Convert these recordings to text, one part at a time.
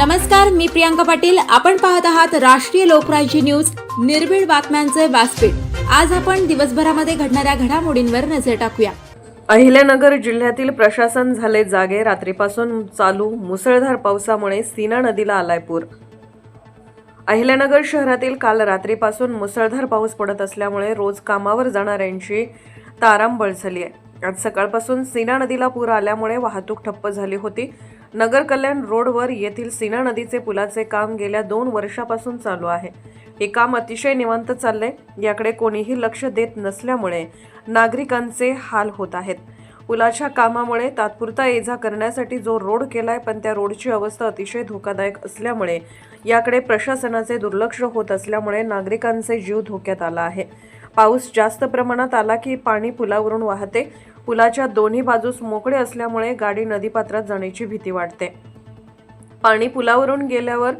नमस्कार मी प्रियांका पाटील. आपण पाहत आहात राष्ट्रीय लोकराज्य न्यूज. निर्भीड बातम्यांचे व्यासपीठ. आज आपण दिवसभरामध्ये घडणाऱ्या घडामोडींवर नजर टाकूया. अहिल्यानगर जिल्ह्यातील प्रशासन झाले जागे. रात्रीपासून चालू मुसळधार पावसामुळे सीना नदीला आलाय पूर. अहिल्यानगर शहरातील काल रात्रीपासून मुसळधार पाऊस पडत असल्यामुळे रोज कामावर जाणाऱ्यांची तारांबळ झाली आहे. आज सकाळपासून सीना नदीला पूर आल्यामुळे वाहतूक ठप्प झाली होती. नगर कल्याण रोडवर येथील सीना नदीचे पुलाचे काम गेल्या दोन वर्षापासून चालू आहे. हे काम अतिशय निवांत चाललंय. याकडे कोणीही लक्ष देत नसल्यामुळे नागरिकांचे हाल होत आहेत. पुलाच्या कामामुळे तात्पुरता ये जा करण्यासाठी जो रोड केलाय पण त्या रोडची अवस्था अतिशय धोकादायक असल्यामुळे याकडे प्रशासनाचे दुर्लक्ष होत असल्यामुळे नागरिकांचे जीव धोक्यात आला आहे. पाऊस जास्त प्रमाणात आला की पाणी पुलावरून वाहते. पुलाच्या दोन्ही बाजूस मोकळे असल्यामुळे गाडी नदीपात्रात जाण्याची भीती वाटते. पाणी पुलावरून गेल्यावर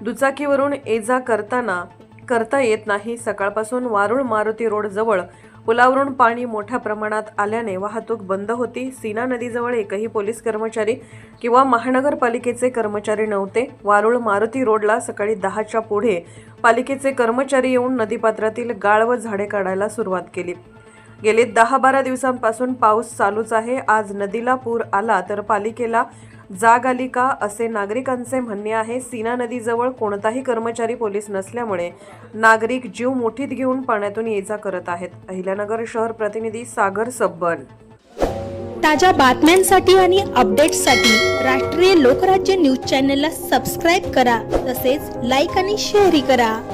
दुचाकीवरून ये जा करताना करता येत नाही. सकाळपासून वारुळ मारुती रोड जवळ पुलावरून पाणी मोठ्या प्रमाणात आल्याने वाहतूक बंद होती. सीना नदीजवळ एकही पोलीस कर्मचारी किंवा महानगरपालिकेचे कर्मचारी नव्हते. वारुळ मारुती रोडला सकाळी दहाच्या पुढे पालिकेचे कर्मचारी येऊन नदीपात्रातील गाळ व झाडे काढायला सुरुवात केली. गेले दहा बारा दिवसांपासून पाऊस चालूच आहे. आज नदीला पूर आला तर पालिकेला जाग आली का असे नागरिकांचे म्हणणे आहे. सीना नदीजवळ कोणताही कर्मचारी पोलीस नसल्यामुळे नागरिक जीव मुठीत घेऊन पाण्यातून ये जा करत आहेत. अहिल्यानगर शहर प्रतिनिधी सागर सब्बन ताज्या बातम्यांसाठी आणि अपडेट्ससाठी राष्ट्रीय लोकराज्य न्यूज चॅनलला सबस्क्राईब करा. तसेच लाईक आणि शेअरही करा.